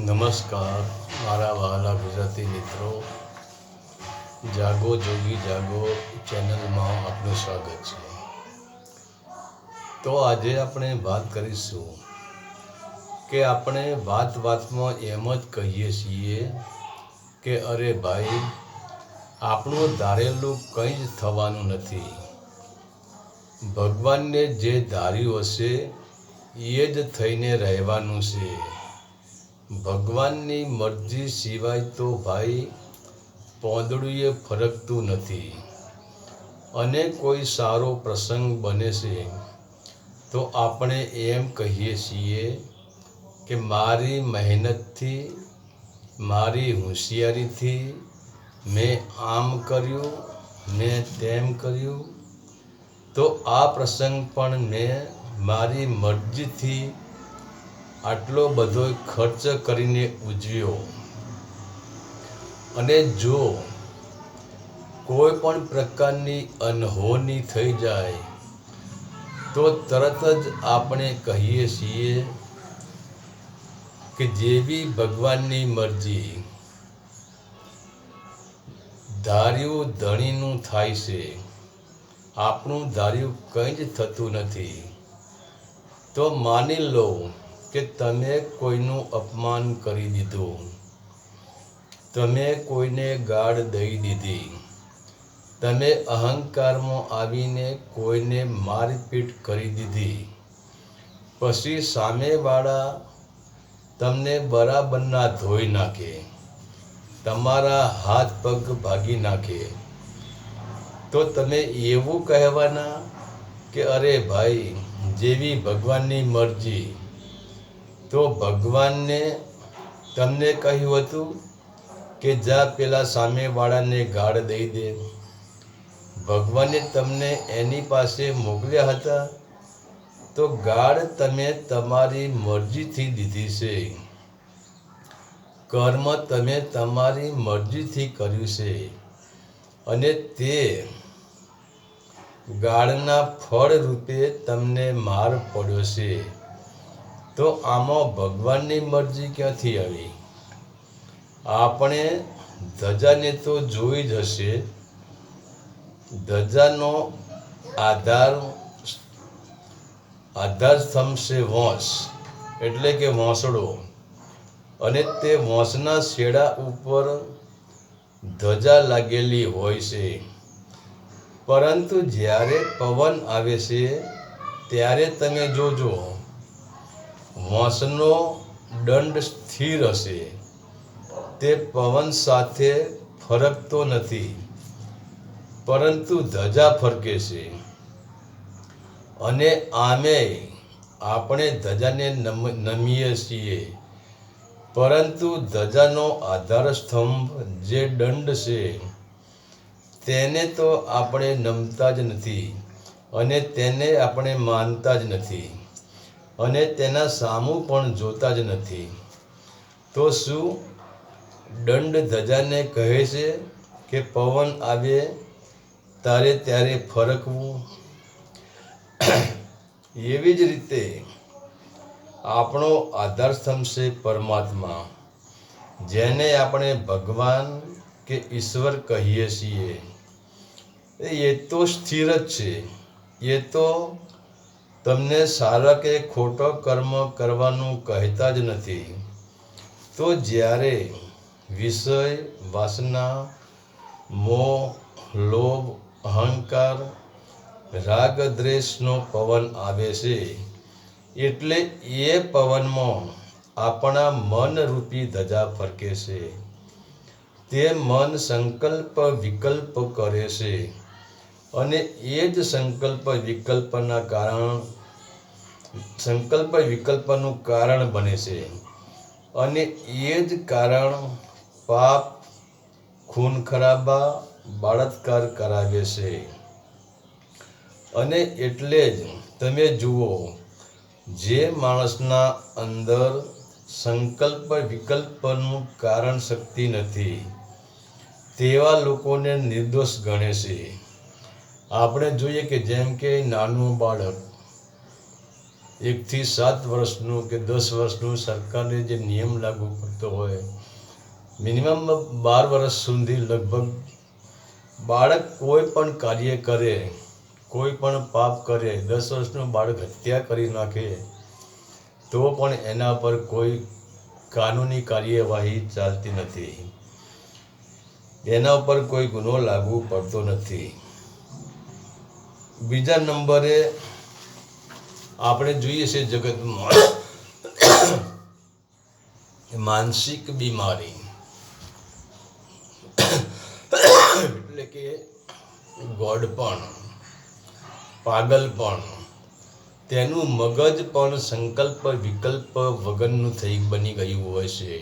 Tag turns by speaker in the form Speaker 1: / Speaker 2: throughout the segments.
Speaker 1: નમસ્કાર, મારા વહાલા ગુજરાતી મિત્રો. જાગો, જોગી જાગો ચેનલમાં આપનું સ્વાગત છે. તો આજે આપણે વાત કરીશું કે આપણે વાત વાતમાં એમ જ કહીએ છીએ કે, અરે ભાઈ, આપણું ધારેલું કંઈ જ થવાનું નથી. ભગવાનને જે ધાર્યું હશે, એ જ થઈને રહેવાનું છે. ભગવાનની મરજી સિવાય તો ભાઈ પોંદડુંએ ફરકતું નથી. અને કોઈ સારો પ્રસંગ બને છે, તો આપણે એમ કહીએ છીએ કે મારી મહેનતથી, મારી હોશિયારીથી મેં આમ કર્યું, મેં તેમ કર્યું, તો આ પ્રસંગ પણ મેં મારી મરજીથી આટલો બધો ખર્ચ કરીને ઉજવ્યો. અને જો કોઈ પણ પ્રકારની અનહોની થઈ જાય, તો તરત જ આપણે કહીએ છીએ કે જેવી ભગવાનની મરજી, ધાર્યું ધણીનું થાય છે. આપણું ધાર્યું કંઈ જ થતું નથી. તો માની લો કે તમે કોઈનું અપમાન કરી દીધું. તમે કોઈને ગાળ દઈ દીધી. તમે અહંકારમાં આવીને કોઈને મારપીટ કરી દીધી. પછી સામેવાળા તમને બરાબરના ધોઈ નાખે. તમારા હાથ પગ ભાગી નાખે. તો તમે એવું કહેવાના કે અરે ભાઈ, જેવી ભગવાનની મરજી. તો ભગવાનને તમને કહ્યું હતું કે જા પેલા સામેવાળાને ગાળ દઈ દે. ભગવાને તમને એની પાસે મોકલ્યા હતા તો ગાળ તમે તમારી મરજીથી દીધી છે. કર્મ તમે તમારી મરજીથી કર્યું છે. અને તે ગાળના ફળ રૂપે તમને માર પડ્યો છે. તો આમાં ભગવાનની મરજી ક્યાંથી આવી? આપણે ધજાને તો જોઈ જ હશે. ધજાનો આધાર આધાર સ્તંભ છે વંશ, એટલે કે વોંસડો અને તે વોંસના શેડા ઉપર ધજા લાગેલી હોય છે. પરંતુ જ્યારે પવન આવે છે, ત્યારે તમે જોજો. વંશનો દંડ સ્થિર હશે. તે પવન સાથે ફરકતો નથી, પરંતુ ધજા ફરકે છે. અને આમે આપણે ધજાને નમ, નમીએ છીએ, પરંતુ ધજાનો આધાર સ્તંભ જે દંડ છે, તેને તો આપણે નમતા જ નથી અને તેને આપણે માનતા જ નથી. અને તેના સામું પણ જોતા જ નથી. તો શું દંડ ધજાને કહે છે કે પવન આવે તારે ત્યારે ફરકવું? એવી જ રીતે આપણો આધાર સ્તંભ છે પરમાત્મા, જેને આપણે ભગવાન કે ઈશ્વર કહીએ છીએ. એ તો સ્થિર જ છે. એ તો તમને સારા કે ખોટો કર્મ કરવાનું કહેતા જ નથી, તો જ્યારે વિષય, વાસના, મોહ, લોભ, અહંકાર રાગ દ્વેષનો પવન આવે છે, એટલે એ પવનમાં આપણા મન રૂપી ધજા ફરકે છે. તે મન સંકલ્પ વિકલ્પ કરે છે. અને એ જ સંકલ્પ વિકલ્પના કારણ સંકલ્પ વિકલ્પનું કારણ બને છે. અને એ જ કારણ પાપ, ખૂન ખરાબા, બળાત્કાર કરાવે છે. અને એટલે જ તમે જુઓ, જે માણસના અંદર સંકલ્પ વિકલ્પનું કારણ શક્તિ નથી, તેવા લોકોને નિર્દોષ ગણે છે. આપણે જોઈએ કે જેમ કે નાનું બાળક એકથી સાત વર્ષનું કે દસ વર્ષનું સરકારને જે નિયમ લાગુ પડતો હોય મિનિમમ બાર વર્ષ સુધી લગભગ બાળક કોઈ પણ કાર્ય કરે, કોઈ પણ પાપ કરે, દસ વર્ષનું બાળક હત્યા કરી નાખે, તો પણ એના પર કોઈ કાનૂની કાર્યવાહી ચાલતી નથી. એના ઉપર કોઈ ગુનો લાગુ પડતો નથી. બીજા નંબરે આપણે જોઈએ છે જગતમાં માનસિક બીમારી. એટલે કે ગોડપણ પાગલપણ તેનું મગજ પણ સંકલ્પ વિકલ્પ વગરનું થઈ બની ગયું હોય છે.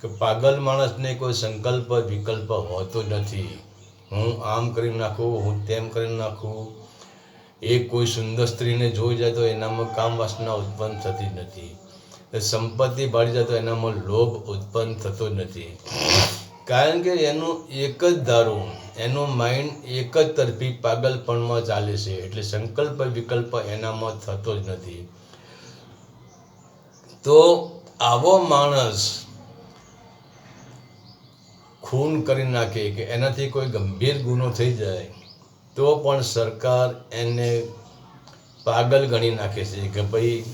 Speaker 1: કે પાગલ માણસને કોઈ સંકલ્પ વિકલ્પ હોતો નથી. હું આમ કરી નાખું, હું તેમ કરી નાખું એ કોઈ સુંદર સ્ત્રીને જોઈ જાય તો એનામાં કામ વાસના ઉત્પન્ન થતી નથી. સંપત્તિ ભાળી જાય તો એનામાં લોભ ઉત્પન્ન થતો નથી. કારણ કે એનું એક જ ધારું એનું માઇન્ડ એક જ તરફી પાગલપણમાં ચાલે છે. એટલે સંકલ્પ વિકલ્પ એનામાં થતો જ નથી. તો આવો માણસ ખૂન કરી નાખે કે એનાથી કોઈ ગંભીર ગુનો થઈ જાય તો પણ સરકાર એને પાગલ ગણી નાખે છે કે ભાઈ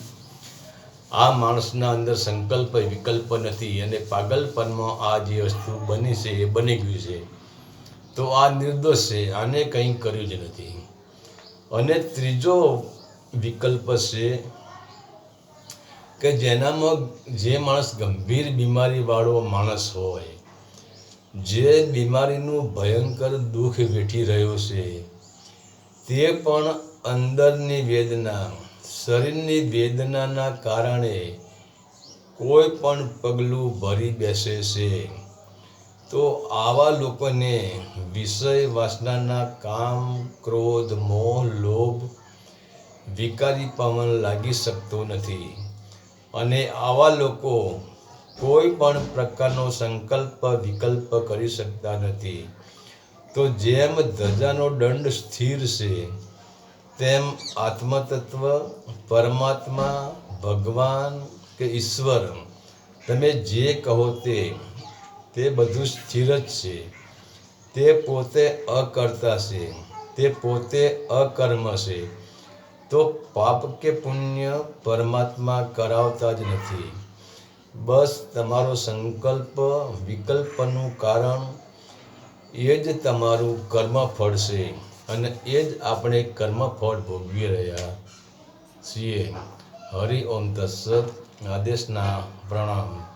Speaker 1: આ માણસના અંદર સંકલ્પ વિકલ્પ નથી અને પાગલપનમાં આ જે વસ્તુ બની છે એ બની ગયું છે. તો આ નિર્દોષ છે, આને કંઈ કર્યું જ નથી. અને ત્રીજો વિકલ્પ છે કે જેનામાં જે માણસ ગંભીર બીમારીવાળો માણસ હોય જે બીમારીનું ભયંકર દુઃખ વેઠી રહ્યો છે, તે પણ અંદરની વેદના. શરીરની વેદનાના કારણે કોઈ પણ પગલું ભરી બેસે છે. તો આવા લોકોને વિષય વાસનાના કામ, ક્રોધ, મોહ, લોભ, વિકારી પવન લાગી શકતો નથી. અને આવા લોકો કોઈ પણ પ્રકારનો સંકલ્પ, વિકલ્પ કરી શકતા નથી. તો જેમ ધજાનો દંડ સ્થિર છે, તેમ આત્મતત્વ, પરમાત્મા, ભગવાન કે ઈશ્વર, તમે જે કહો તે તે બધું સ્થિર જ છે. તે પોતે અકર્તા છે, તે પોતે અકર્મ છે. તો પાપ કે પુણ્ય પરમાત્મા કરાવતા જ નથી. બસ તમારો સંકલ્પ, વિકલ્પનું કારણ, એ જ તમારું કર્મફળ છે અને એ જ આપણે કર્મફળ ભોગવી રહ્યા છીએ. હરિ ઓમ તત્સત, આદેશના પ્રણામ.